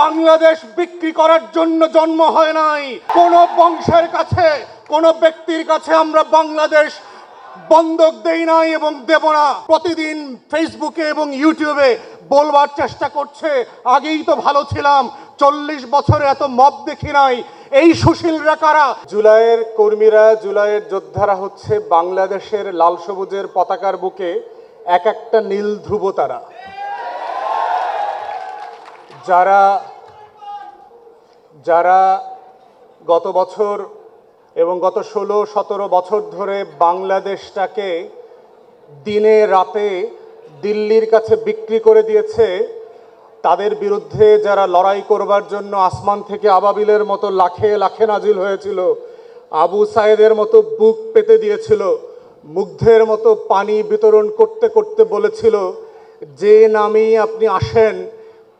বাংলাদেশ বিক্রি করার জন্য জন্ম হয় নাই। কোন বংশের কাছে, কোন ব্যক্তির কাছে আমরা বাংলাদেশ বন্ধক দেই নাই এবং দেব না। প্রতিদিন ফেসবুকে এবং ইউটিউবে বলবার চেষ্টা করছে, আগেই তো ভালো ছিলাম, চল্লিশ বছরে এত মব দেখি নাই। এই সুশীলরা কারা জুলাইয়ের কর্মীরা, জুলাইয়ের যোদ্ধারা হচ্ছে বাংলাদেশের লাল সবুজের পতাকার বুকে এক একটা নীল ধ্রুব তারা। যারা যারা গত বছর এবং গত ষোলো, সতেরো বছর ধরে বাংলাদেশটাকে দিনে রাতে দিল্লির কাছে বিক্রি করে দিয়েছে, তাদের বিরুদ্ধে যারা লড়াই করবার জন্য আসমান থেকে আবাবিলের মতো লাখে লাখে নাজিল হয়েছিল, আবু সায়েদের মতো বুক পেতে দিয়েছিল, মুগ্ধের মতো পানি বিতরণ করতে করতে বলেছিল, যে নামেই আপনি আসেন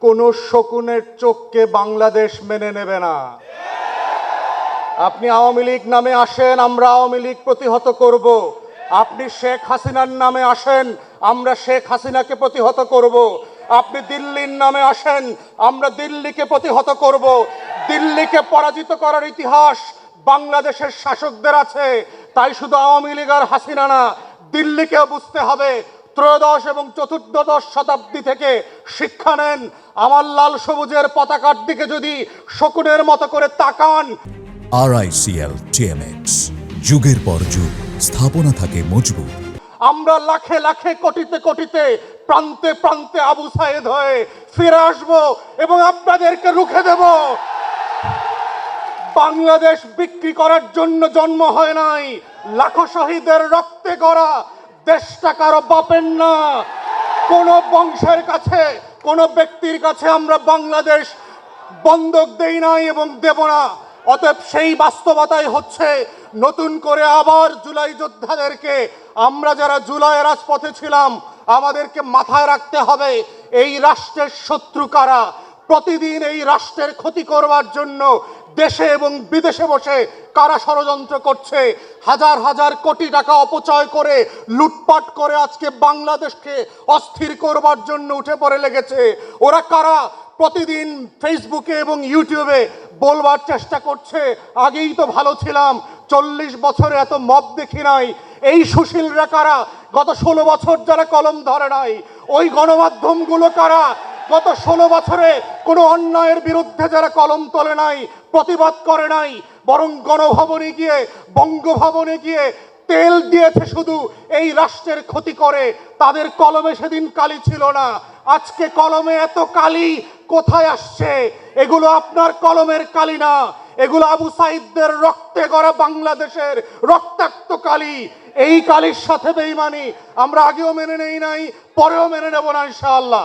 কোনো শকুনের চোখকে বাংলাদেশ মেনে নেবে না। আপনি আওয়ামী লীগ নামে আসেন, আমরা আওয়ামী লীগ প্রতিহত করব। আপনি শেখ হাসিনার নামে আসেন, আমরা শেখ হাসিনাকে প্রতিহত করব। আপনি দিল্লির নামে আসেন, আমরা দিল্লিকে প্রতিহত করব। দিল্লিকে পরাজিত করার ইতিহাস বাংলাদেশের শাসকদের আছে। তাই শুধু আওয়ামী লীগ আর হাসিনা না, দিল্লিকেও বুঝতে হবে ত্রয়োদশ এবং চতুর্দশ শতাব্দী থেকে শিক্ষা নেন। আমার লাল সবুজের পতাকার দিকে যদি শকুনের মতো করে তাকান। আরআইসিএল টিএমএক্স যুগের পর যুগ স্থাপনা থাকে মজবুত। আমরা লাখে লাখে কোটিতে কোটিতে প্রান্তে প্রান্তে আবু সাইদ হয়ে ফিরে আসব এবং আপনাদেরকে রুখে দেব। বাংলাদেশ বিক্রি করার জন্য জন্ম হয় নাই। লাখো শহীদের রক্তে গড়া দেশটা কারও বাপের না। কোন বংশের কাছে, কোন ব্যক্তির কাছে আমরা বাংলাদেশ বন্ধক দেই নাই এবং দেব না। অতএব সেই বাস্তবতাই হচ্ছে নতুন করে আবার জুলাই যোদ্ধাদেরকে আমরা যারা জুলাই রাজপথে ছিলাম, আমাদেরকে মাথায় রাখতে হবে, এই রাষ্ট্রের শত্রু কারা? প্রতিদিন এই রাষ্ট্রের ক্ষতি করবার জন্য দেশে এবং বিদেশে বসে কারা ষড়যন্ত্র করছে, হাজার হাজার কোটি টাকা অপচয় করে, লুটপাট করে আজকে বাংলাদেশকে অস্থির করবার জন্য উঠে পড়ে লেগেছে। ওরা কারা প্রতিদিন ফেসবুকে এবং ইউটিউবে বলবার চেষ্টা করছে, আগেই তো ভালো ছিলাম, চল্লিশ বছরে এত মব দেখি নাই। এই সুশীলরা কারা? গত ষোলো বছর যারা কলম ধরে নাই, ওই গণমাধ্যমগুলো কারা? গত ষোলো বছরে কোনো অন্যায়ের বিরুদ্ধে যারা কলম তোলে নাই, প্রতিবাদ করে নাই, বরং গণভবনে গিয়ে, বঙ্গভবনে গিয়ে তেল দিয়েছে শুধু এই রাষ্ট্রের ক্ষতি করে, তাদের কলমে সেদিন কালি ছিল না। আজকে কলমে এত কালি কোথায় আসছে? এগুলো আপনার কলমের কালি না। এগুলো আবু সাইদদের রক্তে গড়া বাংলাদেশের রক্তাক্ত কালি। এই কালির সাথে বেইমানি আমরা আগেও মেনে নেই নাই, পরেও মেনে নেব না ইনশাআল্লাহ।